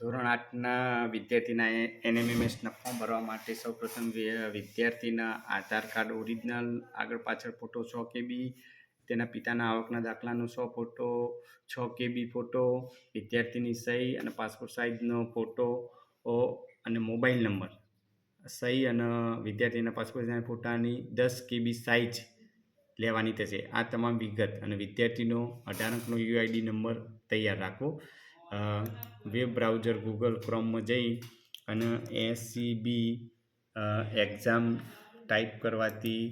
ધોરણ આઠના વિદ્યાર્થીના એનએમએમએસના ફોર્મ ભરવા માટે સૌપ્રથમ પ્રથમ વિદ્યાર્થીના આધાર કાર્ડ ઓરિજિનલ, આગળ પાછળ ફોટો છ કેબી, તેના પિતાના આવકના દાખલાનો સો ફોટો, છ કેબી ફોટો, વિદ્યાર્થીની સહી અને પાસપોર્ટ સાઇઝનો ફોટો અને મોબાઈલ નંબર. સહી અને વિદ્યાર્થીના પાસપોર્ટ સાઇઝ ફોટાની દસ કેબી સાઇઝ લેવાની થશે. આ તમામ વિગત અને વિદ્યાર્થીનો અઢાર અંકનો યુઆઈડી નંબર તૈયાર રાખવો વેબ બ્રાઉઝર ગૂગલ ક્રોમમાં જઈ અને એસસીબી એક્ઝામ ટાઈપ કરવાથી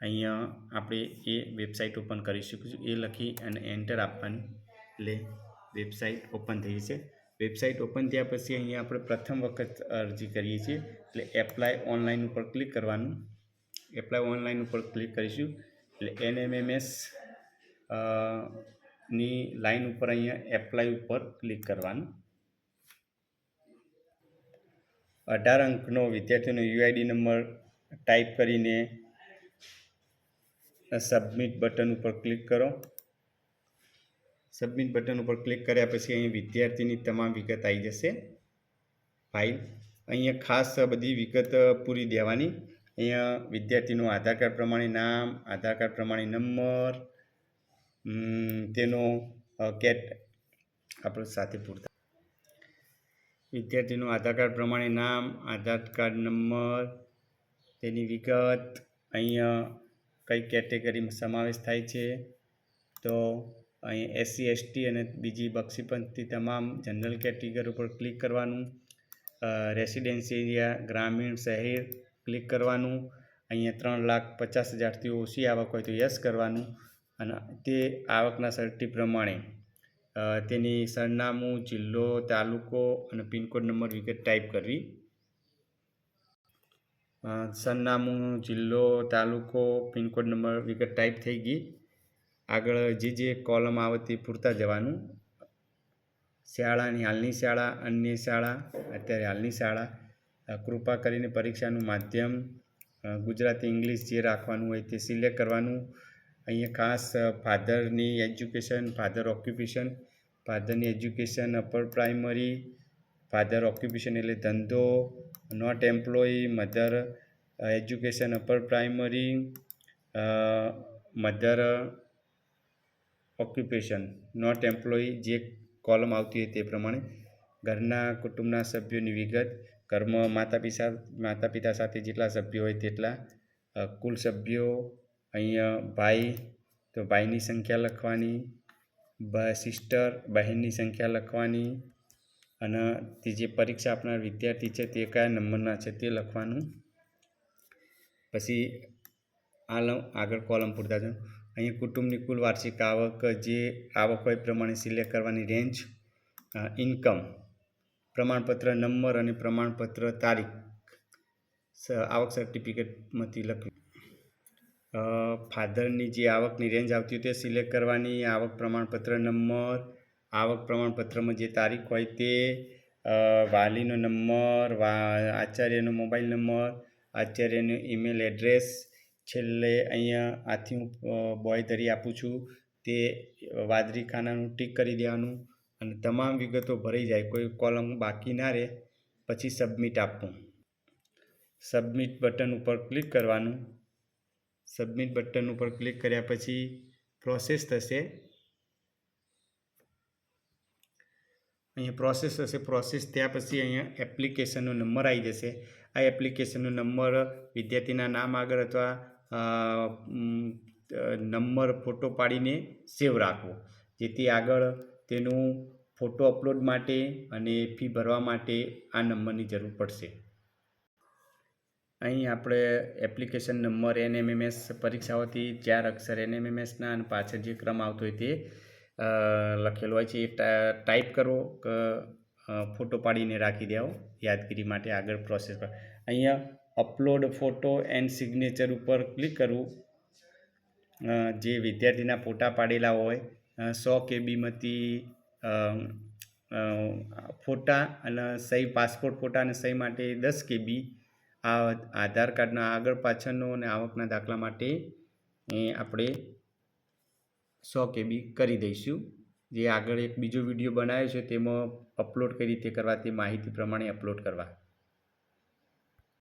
અહીંયા આપણે એ વેબસાઇટ ઓપન કરી શકીશું. એ લખી અને એન્ટર આપવાની. એટલે વેબસાઇટ ઓપન થઈ છે વેબસાઇટ ઓપન થયા પછી અહીંયા આપણે પ્રથમ વખત અરજી કરીએ છીએ. એટલે એપ્લાય ઓનલાઈન ઉપર ક્લિક કરવાનું. એપ્લાય ઓનલાઈન ઉપર ક્લિક કરીશું. એટલે એનએમએમએસ ની લાઈન ઉપર અહીંયા એપ્લાય ઉપર ક્લિક કરવાનું. અઢાર અંકનો વિદ્યાર્થીનો યુઆઈડી નંબર ટાઈપ કરીને સબમિટ બટન ઉપર ક્લિક કરો. સબમિટ બટન ઉપર ક્લિક કર્યા પછી અહીં વિદ્યાર્થીની તમામ વિગત આવી જશે. ફાઇલ અહીંયા ખાસ બધી વિગત પૂરી દેવાની. અહીંયા વિદ્યાર્થીનું આધાર કાર્ડ પ્રમાણે નામ, આધાર કાર્ડ પ્રમાણે નંબર તેનો કેટ આપણે સાથે પૂરતા. વિદ્યાર્થીનું આધાર કાર્ડ પ્રમાણે નામ, આધાર કાર્ડ નંબર, તેની વિગત, અહીંયા કઈ કેટેગરીમાં સમાવેશ થાય છે. તો અહીં એસસી, એસટી અને બીજી બક્ષીપંથી તમામ જનરલ કેટેગરી ઉપર ક્લિક કરવાનું. રેસિડેન્સી એરિયા, ગ્રામીણ શહેર ક્લિક કરવાનું. અહીંયા ત્રણ લાખ પચાસ હજારથી ઓછી આવક હોય તો યસ કરવાનું. અને તે આવકના સર્ટી પ્રમાણે તેની સરનામું, જિલ્લો, તાલુકો અને પિનકોડ નંબર વિગત ટાઈપ કરવી. સરનામું, જિલ્લો, તાલુકો, પિનકોડ નંબર વિગત ટાઈપ થઈ ગઈ. આગળ જે જે કોલમ આવે તે પૂરતા જવાનું. શાળાની હાલની શાળા, અન્ય શાળા, અત્યારે હાલની શાળા. કૃપા કરીને પરીક્ષાનું માધ્યમ ગુજરાતી, ઇંગ્લિશ જે રાખવાનું હોય તે સિલેક્ટ કરવાનું. અહીંયા ખાસ ફાધરની education father occupation ફાધરની education upper primary father occupation એટલે ધંધો not employ mother education upper primary mother occupation not employ જે કોલમ આવતી હોય તે પ્રમાણે. ઘરના કુટુંબના સભ્યોની વિગત, ઘરમાં માતા પિતા માતા પિતા સાથે જેટલા સભ્યો હોય તેટલા કુલ સભ્યો અહીંયા ભાઈ, તો ભાઈની સંખ્યા લખવાની, બ સિસ્ટર બહેનની સંખ્યા લખવાની અને તે જે પરીક્ષા આપનાર વિદ્યાર્થી છે તે કયા નંબરના છે તે લખવાનું. પછી આ આગળ કોલમ પૂરતા છે. અહીંયા કુટુંબની કુલ વાર્ષિક આવક જે આવક હોય પ્રમાણે સિલેક્ટ કરવાની રેન્જ ઇન્કમ પ્રમાણપત્ર નંબર અને પ્રમાણપત્ર તારીખ આવક સર્ટિફિકેટમાંથી લખવી. ફાધરની જે આવકની રેન્જ આવતી હોય તે સિલેક્ટ કરવાની, આવક પ્રમાણપત્ર નંબર આવક પ્રમાણપત્રમાં જે તારીખ હોય તે વાલીનો નંબર વા, આચાર્યનો મોબાઈલ નંબર આચાર્યનો ઈમેલ એડ્રેસ છેલ્લે અહીંયા આથી હું બોય ધરી આપું છું. તે વાદળી ખાનાનું ટીક કરી દેવાનું અને તમામ વિગતો ભરાઈ જાય. કોઈ કોલમ બાકી ના રહે. પછી સબમિટ આપવું. સબમિટ બટન ઉપર ક્લિક કરવાનું. સબમિટ બટન ઉપર ક્લિક કર્યા પછી પ્રોસેસ થશે. અહીંયા પ્રોસેસ થશે પ્રોસેસ થયા પછી અહીંયા એપ્લિકેશનનો નંબર આવી જશે. આ એપ્લિકેશનનો નંબર વિદ્યાર્થીના નામ આગળ અથવા નંબર ફોટો પાડીને સેવ રાખવો. જેથી આગળ તેનું ફોટો અપલોડ માટે અને ફી ભરવા માટે આ નંબરની જરૂર પડશે. અહીં આપણે એપ્લિકેશન નંબર એનએમએમએસ પરીક્ષાઓથી ચાર અક્ષર એનએમએમએસના અને પાછળ જે ક્રમ આવતો હોય તે લખેલો હોય છે. એ ટાઈપ કરો, કે ફોટો પાડીને રાખી દેવો, યાદગીરી માટે આગળ પ્રોસેસ કરો. અહીંયા અપલોડ ફોટો એન્ડ સિગ્નેચર ઉપર ક્લિક કરવું. જે વિદ્યાર્થીના ફોટા પાડેલા હોય સો કેબીમાંથી ફોટા અને સહી પાસપોર્ટ ફોટા અને સહી માટે દસ કેબી આ આધાર કાર્ડના આગળ પાછળનો અને આવકના દાખલા માટે આપણે સો કેબી કરી દઈશું. જે આગળ એક બીજો વીડિયો બનાવ્યો છે, તેમાં અપલોડ કઈ રીતે કરવા તે માહિતી પ્રમાણે અપલોડ કરવા.